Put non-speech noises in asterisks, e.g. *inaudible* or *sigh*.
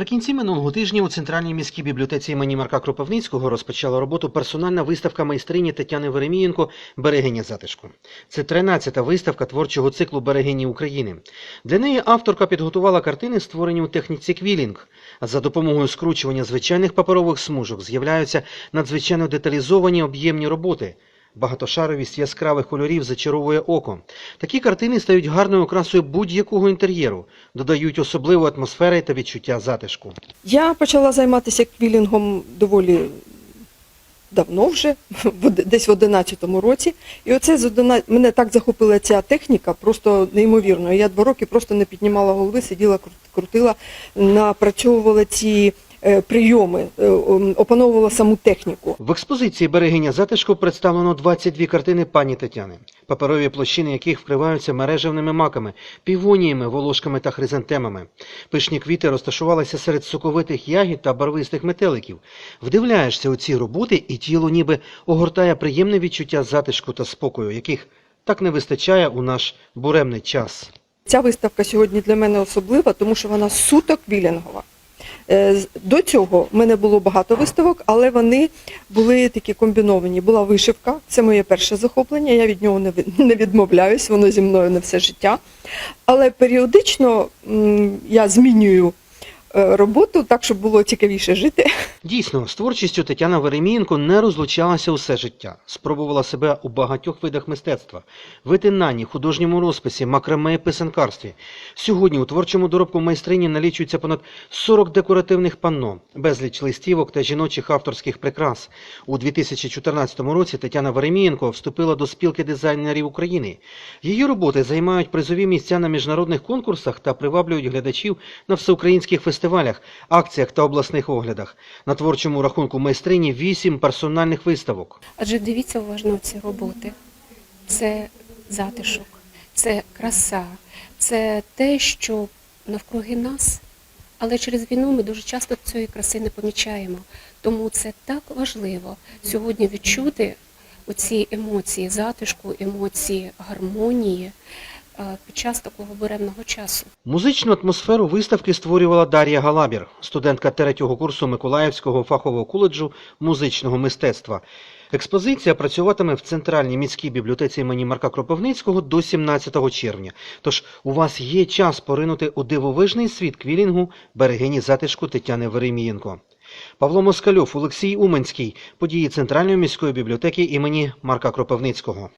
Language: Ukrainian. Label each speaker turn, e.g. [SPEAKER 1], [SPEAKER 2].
[SPEAKER 1] Наприкінці минулого тижня у центральній міській бібліотеці імені Марка Кропивницького розпочала роботу персональна виставка майстрині Тетяни Веремієнко Берегиня затишку. Це 13-та виставка творчого циклу Берегині України. Для неї авторка підготувала картини, створені у техніці квілінг. За допомогою скручування звичайних паперових смужок з'являються надзвичайно деталізовані об'ємні роботи. Багатошаровість яскравих кольорів зачаровує око. Такі картини стають гарною окрасою будь-якого інтер'єру, додають особливу атмосфери та відчуття затишку.
[SPEAKER 2] Я почала займатися квілінгом доволі давно вже, *laughs* десь в 11-му році. І оце з 11 мене так захопила ця техніка, просто неймовірно. Я два роки просто не піднімала голови, сиділа, кру- крутила, напрацьовувала ці прийоми, е, опановувала саму техніку.
[SPEAKER 1] В експозиції Берегиня затишку представлено 22 картини пані Тетяни, паперові площини яких вкриваються мережевними маками, півоніями, волошками та хризантемами. Пишні квіти розташувалися серед соковитих ягід та барвистих метеликів. Вдивляєшся у ці роботи, і тіло ніби огортає приємне відчуття затишку та спокою, яких так не вистачає у наш буремний час.
[SPEAKER 2] Ця виставка сьогодні для мене особлива, тому що вона суто квілінгова. Е, До цього в мене було багато виставок, але вони були такі комбіновані. Була вишивка, це моє перше захоплення. Я від нього не від- *laughs* не відмовляюсь, воно зі мною на все життя. Але періодично я змінюю роботу так, щоб було цікавіше жити.
[SPEAKER 1] Дійсно, з творчістю Тетяна Веремієнко не розлучалася усе життя. Спробувала себе у багатьох видах мистецтва: витинанні, художньому розписі, макраме писанкарстві. Сьогодні у творчому доробку майстрині налічується понад 40 декоративних панно, безліч листівок та жіночих авторських прикрас. У 2014 році Тетяна Веремієнко вступила до спілки дизайнерів України. Її роботи займають призові місця на міжнародних конкурсах та приваблюють глядачів на всеукраїнських фестивалях, акціях та обласних оглядах. На творчому рахунку майстрині вісім персональних виставок.
[SPEAKER 3] Адже дивіться уважно ці роботи. Це затишок, це краса, це те, що навкруги нас. Але через війну ми дуже часто цієї краси не помічаємо. Тому це так важливо сьогодні відчути оці емоції затишку, емоції гармонії під час такого буремного часу.
[SPEAKER 1] Музичну атмосферу виставки створювала Дар'я Галабір, студентка третього курсу Миколаївського фахового коледжу музичного мистецтва. Експозиція працюватиме в центральній міській бібліотеці імені Марка Кропивницького до 17 червня. Тож у вас є час поринути у дивовижний світ квілінгу берегині затишку Тетяни Веремієнко. Павло Москальов, Олексій Уманський. Події Центральної міської бібліотеки імені Марка Кропивницького.